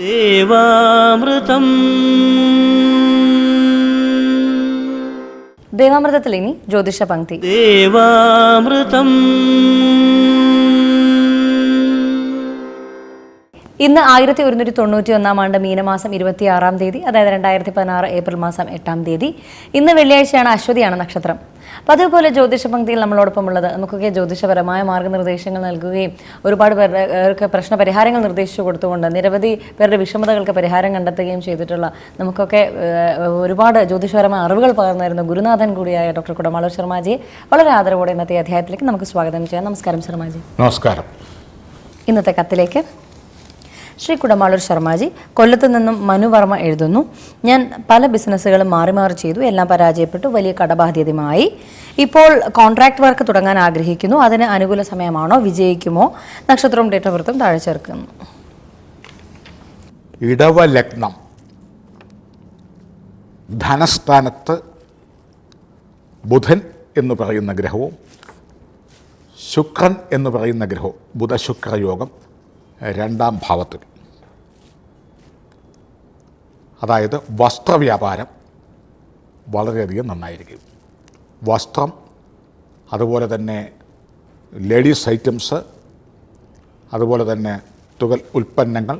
ദേവാമൃതം. ദേവാമൃതത്തിൽ ഇനി ജ്യോതിഷ പങ്ക്തി ദേവാമൃതം. ഇന്ന് ആയിരത്തി ഒരുന്നൂറ്റി തൊണ്ണൂറ്റി ഒന്നാം ആണ്ട് മീനമാസം ഇരുപത്തി ആറാം തീയതി അതായത് രണ്ടായിരത്തി പതിനാറ് ഏപ്രിൽ മാസം എട്ടാം തീയതി. ഇന്ന് വെള്ളിയാഴ്ചയാണ് അശ്വതിയാണ് നക്ഷത്രം. അപ്പം അതുപോലെ ജ്യോതിഷ പങ്ക്തിയിൽ നമ്മളോടൊപ്പം ഉള്ളത് നമുക്കൊക്കെ ജ്യോതിഷപരമായ മാർഗനിർദ്ദേശങ്ങൾ നൽകുകയും ഒരുപാട് പേർക്ക് പ്രശ്ന പരിഹാരങ്ങൾ നിർദ്ദേശിച്ചു കൊടുത്തുകൊണ്ട് നിരവധി പേരുടെ വിഷമതകൾക്ക് പരിഹാരം കണ്ടെത്തുകയും ചെയ്തിട്ടുള്ള നമുക്കൊക്കെ ഒരുപാട് ജ്യോതിഷപരമായ അറിവുകൾ പകർന്നായിരുന്നു ഗുരുനാഥൻ കൂടിയായ ഡോക്ടർ കുടമാളൂർ ശർമാജിയെ വളരെ ആദരവോടെ ഇന്നത്തെ അധ്യായത്തിലേക്ക് നമുക്ക് സ്വാഗതം ചെയ്യാം. നമസ്കാരം ശർമാജി. നമസ്കാരം. ഇന്നത്തെ കത്തിലേക്ക് ശ്രീ കുടമാളൂർ ശർമാജി കൊല്ലത്തു നിന്നും മനുവർമ്മ എഴുതുന്നു. ഞാൻ പല ബിസിനസ്സുകളും മാറി മാറി ചെയ്തു. എല്ലാം പരാജയപ്പെട്ടു. വലിയ കടബാധ്യതയുമായി. ഇപ്പോൾ കോൺട്രാക്ട് വർക്ക് തുടങ്ങാൻ ആഗ്രഹിക്കുന്നു. അതിന് അനുകൂല സമയമാണോ? വിജയിക്കുമോ? നക്ഷത്രവും ഡേറ്റവൃത്തും താഴെ ചേർക്കുന്നു. ഇടവ ലഗ്നം ധനസ്ഥാനത്ത് ബുധൻ എന്ന് പറയുന്ന ഗ്രഹവും ശുക്രൻ എന്ന് പറയുന്ന ഗ്രഹവും ബുധശുക്ര യോഗം രണ്ടാം ഭാവത്തിൽ. അതായത് വസ്ത്രവ്യാപാരം വളരെയധികം നന്നായിരിക്കും. വസ്ത്രം അതുപോലെ തന്നെ ലേഡീസ് ഐറ്റംസ് അതുപോലെ തന്നെ തുകൽ ഉൽപ്പന്നങ്ങൾ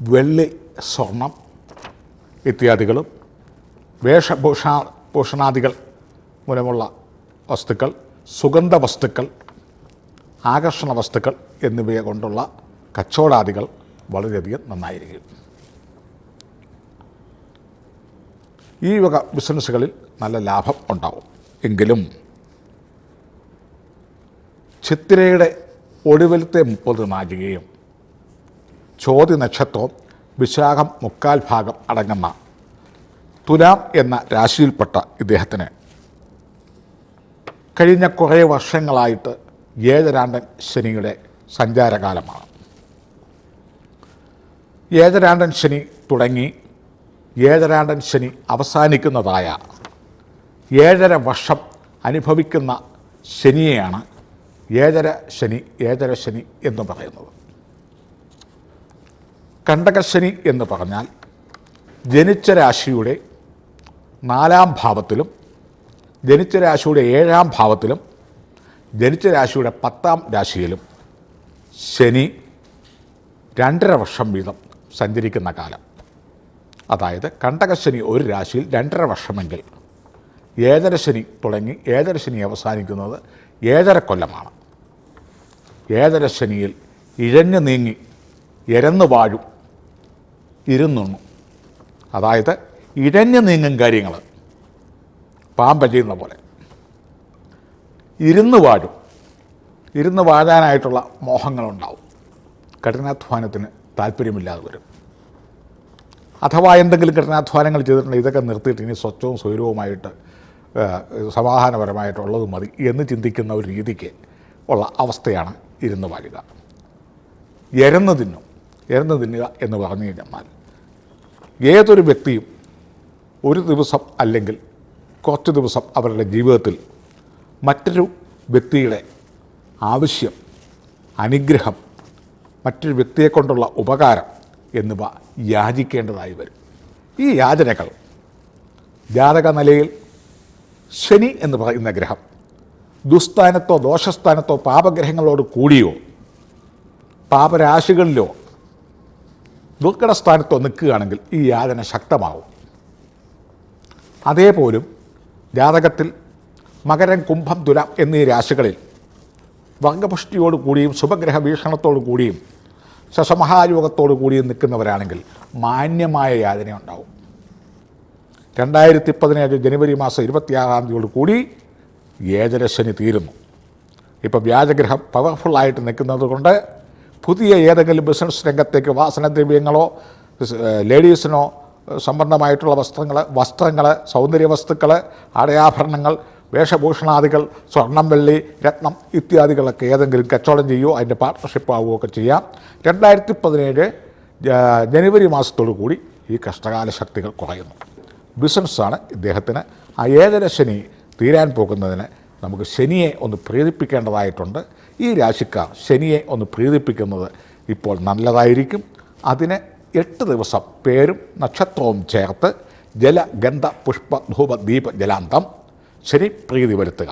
വെള്ളി സ്വർണം ഇത്യാദികളും വേഷഭൂഷ ഭൂഷണാദികൾ മൂലമുള്ള വസ്തുക്കൾ സുഗന്ധ വസ്തുക്കൾ ആകർഷണ വസ്തുക്കൾ എന്നിവയെ കൊണ്ടുള്ള കച്ചവടാദികൾ വളരെയധികം നന്നായിരിക്കും. ഈ വക ബിസിനസ്സുകളിൽ നല്ല ലാഭം ഉണ്ടാവും. എങ്കിലും ചിത്തിരയുടെ ഒടുവിലത്തെ മുപ്പത് നാഴികയും ചോതി നക്ഷത്രവും വിശാഖം മുക്കാൽ ഭാഗം അടങ്ങുന്ന തുലാം എന്ന രാശിയിൽപ്പെട്ട ഇദ്ദേഹത്തിന് കഴിഞ്ഞ കുറേ വർഷങ്ങളായിട്ട് ഏഴരാണ്ടൻ ശനിയുടെ സഞ്ചാരകാലമാണ്. ഏഴരാണ്ടൻ ശനി തുടങ്ങി ഏഴരാണ്ടൻ ശനി അവസാനിക്കുന്നതായ ഏഴര വർഷം അനുഭവിക്കുന്ന ശനിയെയാണ് ഏഴര ശനി ഏഴര ശനി എന്ന് പറയുന്നത്. കണ്ടകശനി എന്ന് പറഞ്ഞാൽ ജനിച്ച രാശിയുടെ നാലാം ഭാവത്തിലും ജനിച്ച രാശിയുടെ ഏഴാം ഭാവത്തിലും ജനിച്ച രാശിയുടെ പത്താം രാശിയിലും ശനി രണ്ടര വർഷം വീതം സഞ്ചരിക്കുന്ന കാലം. അതായത് കണ്ടകശനി ഒരു രാശിയിൽ രണ്ടര വർഷമെങ്കിൽ ഏതര ശനി തുടങ്ങി ഏതരശനി അവസാനിക്കുന്നത് ഏതര കൊല്ലമാണ്. ഏതര ശനിയിൽ ഇഴഞ്ഞു നീങ്ങി ഇരന്നു വാഴും ഇരുന്നുണ്ണു. അതായത് ഇഴഞ്ഞു നീങ്ങും കാര്യങ്ങൾ പാമ്പ ചെയ്യുന്ന പോലെ. ഇരുന്ന് വാഴും ഇരുന്ന് വാഴാനായിട്ടുള്ള മോഹങ്ങളുണ്ടാവും. കഠിനാധ്വാനത്തിന് താല്പര്യമില്ലാതെ വരും. അഥവാ എന്തെങ്കിലും കഠിനാധ്വാനങ്ങൾ ചെയ്തിട്ടുണ്ടെങ്കിൽ ഇതൊക്കെ നിർത്തിയിട്ട് ഇനി സ്വച്ഛവും സ്വൈരവുമായിട്ട് സമാധാനപരമായിട്ടുള്ളത് മതി എന്ന് ചിന്തിക്കുന്ന ഒരു രീതിക്ക് ഉള്ള അവസ്ഥയാണ് ഇരുന്ന് വാഴുക. എരന്ന് തിന്നും. എരന്ന് തിന്നുക എന്ന് പറഞ്ഞു കഴിഞ്ഞാൽ ഏതൊരു വ്യക്തിയും ഒരു ദിവസം അല്ലെങ്കിൽ കുറച്ച് ദിവസം അവരുടെ ജീവിതത്തിൽ മറ്റൊരു വ്യക്തിയുടെ ആവശ്യം അനുഗ്രഹം മറ്റൊരു വ്യക്തിയെക്കൊണ്ടുള്ള ഉപകാരം എന്നിവ യാചിക്കേണ്ടതായി വരും. ഈ യാചനകൾ ജാതക നിലയിൽ ശനി എന്ന് പറയുന്ന ഗ്രഹം ദുസ്ഥാനത്തോ ദോഷസ്ഥാനത്തോ പാപഗ്രഹങ്ങളോട് കൂടിയോ പാപരാശികളിലോ ദുർഘടസ്ഥാനത്തോ നിൽക്കുകയാണെങ്കിൽ ഈ യാതന ശക്തമാവും. അതേപോലും ജാതകത്തിൽ മകരം കുംഭം തുലാം എന്നീ രാശികളിൽ വർഗപുഷ്ടിയോട് കൂടിയും ശുഭഗ്രഹ വീക്ഷണത്തോടു കൂടിയും ശശമഹായോഗത്തോടു കൂടി നിൽക്കുന്നവരാണെങ്കിൽ മാന്യമായ യാതന ഉണ്ടാവും. രണ്ടായിരത്തി പതിനേഴ് ജനുവരി മാസം ഇരുപത്തിയാറാം തീയതിയോട് കൂടി ഏഴരശനി തീരുന്നു. ഇപ്പോൾ വ്യാജഗ്രഹം പവർഫുള്ളായിട്ട് നിൽക്കുന്നത് കൊണ്ട് പുതിയ ഏതെങ്കിലും ബിസിനസ് രംഗത്തേക്ക് വാസനദ്രവ്യങ്ങളോ ലേഡീസിനോ സംബന്ധമായിട്ടുള്ള വസ്ത്രങ്ങൾ വസ്ത്രങ്ങൾ സൗന്ദര്യ വസ്തുക്കൾ ആടയാഭരണങ്ങൾ വേഷഭൂഷണാദികൾ സ്വർണം വെള്ളി രത്നം ഇത്യാദികളൊക്കെ ഏതെങ്കിലും കച്ചവടം ചെയ്യുകയോ അതിന്റെ പാർട്ട്ണർഷിപ്പ് ആവുകയോ ഒക്കെ ചെയ്യാം. രണ്ടായിരത്തി പതിനേഴ് ജനുവരി മാസത്തോടു കൂടി ഈ കഷ്ടകാല ശക്തികൾ കുറയുന്നു. ബിസിനസ്സാണ് ഇദ്ദേഹത്തിന്. ആ ഏഴര ശനി തീരാൻ പോകുന്നതിന് നമുക്ക് ശനിയെ ഒന്ന് പ്രീതിപ്പിക്കേണ്ടതായിട്ടുണ്ട്. ഈ രാശിക്കാർ ശനിയെ ഒന്ന് പ്രീതിപ്പിക്കുന്നത് ഇപ്പോൾ നല്ലതായിരിക്കും. അതിന് എട്ട് ദിവസം പേരും നക്ഷത്രവും ചേർത്ത് ജല ഗന്ധ പുഷ്പ ധൂപ ദീപ ജലാന്തം ശനി പ്രീതി വരുത്തുക.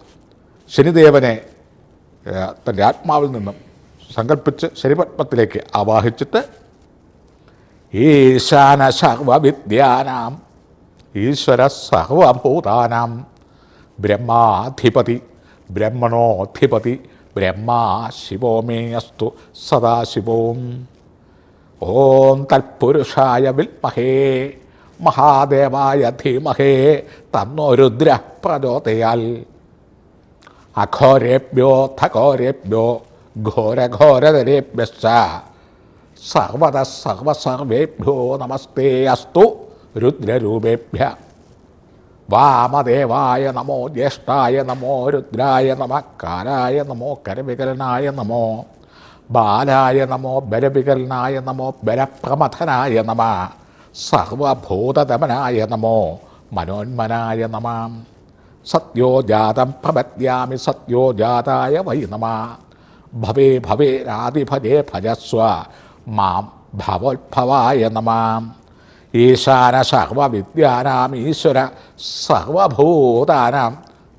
ശനിദേവനെ തന്റെ ആത്മാവിൽ നിന്നും സങ്കല്പിച്ച് ശനിപത്മത്തിലേക്ക് ആവാഹിച്ചിട്ട് ഈശാന സർവവിദ്യാനാം ഈശ്വര സർവഭൂതാനാം ബ്രഹ്മാധിപതി ബ്രഹ്മണോധിപതി ബ്രഹ്മാ ശിവോ മേ അസ്തു സദാശിവോം. ഓം തൽപുരുഷായ വിൽമഹേ. മഹാദേവായ ധീമഹേ തന്നോ രുദ്ര പ്രചോദയാൽ അഘോരേഭ്യോ ധഘോരേഭ്യോ ഘോരഘോരതരേഭ്യശ്ച സർവത സർവസർവേഭ്യോ നമസ്തേ അസ്തു രുദ്രരൂപേഭ്യ. വാമദേവായ നമോ ജ്യേഷ്ഠായ നമോ രുദ്രായ നമ കാലായ നമോ കരവികലനായ നമോ ബാലായ നമോ ബലവികലനായ നമോ ബലപ്രമഥനായ നമ. സർവഭൂതദമനായ നമോ മനോന്മനായ നമാം സത്യോ ജാതം ഭവത്യാമി സത്യോ ജാതായ വൈ നമ. ഭവേ ഭവേരാതിഭജേ ഭജസ്വ മാം ഭവോത്ഭവായ നമാം. ഈശാന സർവവിദ്യാനാം ഈശ്വര സർവഭൂതാനാം.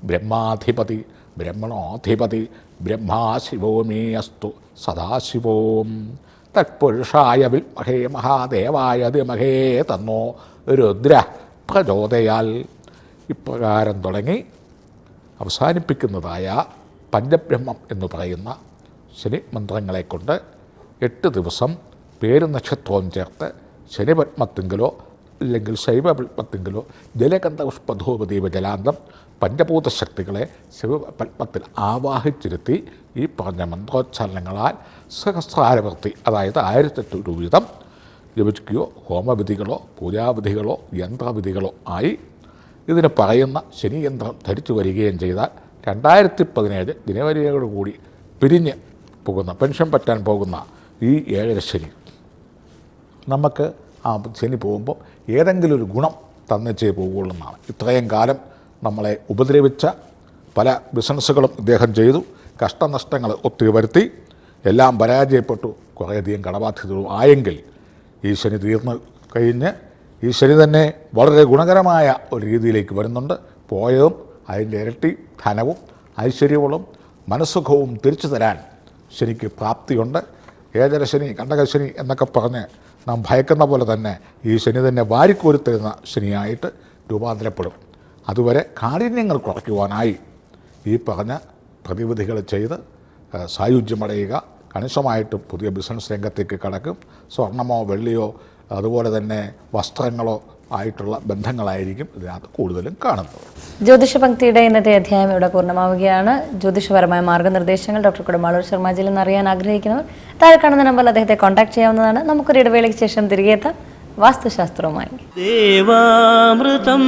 ബ്രഹ്മാധിപതി ബ്രഹ്മണോധിപതി ബ്രഹ്മാശിവോമേ അസ്തു സദാശിവോം. തത്പുരുഷായ വിൽമഹേ മഹാദേവായ ധിമഹേ തന്നോ രുദ്ര പ്രചോദയാൽ. ഇപ്രകാരം തുടങ്ങി അവസാനിപ്പിക്കുന്നതായ പഞ്ചബ്രഹ്മം എന്ന് പറയുന്ന ശനി മന്ത്രങ്ങളെ കൊണ്ട് എട്ട് ദിവസം പേര് നക്ഷത്രവും ചേർത്ത് ശനിപത്മത്തിങ്കിലോ അല്ലെങ്കിൽ ശൈവപത്മത്തിങ്കിലോ ജലകന്ധ പുഷ്പധൂപദീപ ജലാന്തം പഞ്ചഭൂത ശക്തികളെ ശിവപത്മത്തിൽ ആവാഹിച്ചിരുത്തി ഈ പറഞ്ഞ മന്ത്രോച്ചാരണങ്ങളാൽ സഹസ്രാരവൃത്തി അതായത് ആയിരത്തെട്ട് ഒരു വീതം ജപിക്കുകയോ ഹോമവിധികളോ പൂജാവിധികളോ യന്ത്രവിധികളോ ആയി ഇതിന് പറയുന്ന ശനിയന്ത്രം ധരിച്ചു വരികയും ചെയ്താൽ രണ്ടായിരത്തി പതിനേഴ് ജനുവരിയോടുകൂടി പിരിഞ്ഞ് പോകുന്ന പെൻഷൻ പറ്റാൻ പോകുന്ന ഈ ഏഴര ശനി. നമുക്ക് ആ ശനി പോകുമ്പോൾ ഏതെങ്കിലും ഒരു ഗുണം തന്നിച്ചേ പോകുള്ളൂ എന്നാണ് ഇത്രയും കാലം നമ്മളെ ഉപദ്രവിച്ച പല ബിസിനസ്സുകളും ഇദ്ദേഹം ചെയ്തു. കഷ്ടനഷ്ടങ്ങൾ ഒത്തിരി വരുത്തി. എല്ലാം പരാജയപ്പെട്ടു. കുറേയധികം കടബാധ്യതകളും ആയെങ്കിൽ ഈ ശനി തീർന്നു കഴിഞ്ഞ് ഈ ശനി തന്നെ വളരെ ഗുണകരമായ ഒരു രീതിയിലേക്ക് വരുന്നുണ്ട്. പോയതും അതിന്റെ ഇരട്ടി ധനവും ഐശ്വര്യവും മനസ്സുഖവും തിരിച്ചു തരാൻ ശനിക്ക് പ്രാപ്തിയുണ്ട്. ഏജരശനി കണ്ടകശനി എന്നൊക്കെ പറഞ്ഞ് നാം ഭയക്കുന്ന പോലെ തന്നെ ഈ ശനി തന്നെ വാരിക്കോരിത്തരുന്ന ശനിയായിട്ട് രൂപാന്തരപ്പെടും. അതുവരെ കാഠിന്യങ്ങൾ കുറയ്ക്കുവാനായി ഈ പറഞ്ഞ പ്രതിവിധികൾ ചെയ്ത് സായുജ്യമടയുക കണിശമായിട്ടും പുതിയ ബിസിനസ് രംഗത്തേക്ക് കടക്കും. സ്വർണമോ വെള്ളിയോ അതുപോലെ തന്നെ വസ്ത്രങ്ങളോ ആയിട്ടുള്ള ബന്ധങ്ങളായിരിക്കും ഇതിനകത്ത് കൂടുതലും കാണുന്നത്. ജ്യോതിഷ പങ്ക്തിയുടെ ഇന്നത്തെ അധ്യായം ഇവിടെ പൂർണമാവുകയാണ്. ജ്യോതിഷപരമായ മാർഗനിർദ്ദേശങ്ങൾ ഡോക്ടർ കുടുംബാളൂർ ശർമാജിയിൽ നിന്ന് അറിയാൻ ആഗ്രഹിക്കുന്നവർ താഴെ കാണുന്ന നമ്പറിൽ അദ്ദേഹത്തെ കോൺടാക്ട് ചെയ്യാവുന്നതാണ്. നമുക്കൊരു ഇടവേളയ്ക്ക് ശേഷം തിരികെ എത്താം. വാസ്തുശാസ്ത്രവുമായി. ദേവാമൃതം.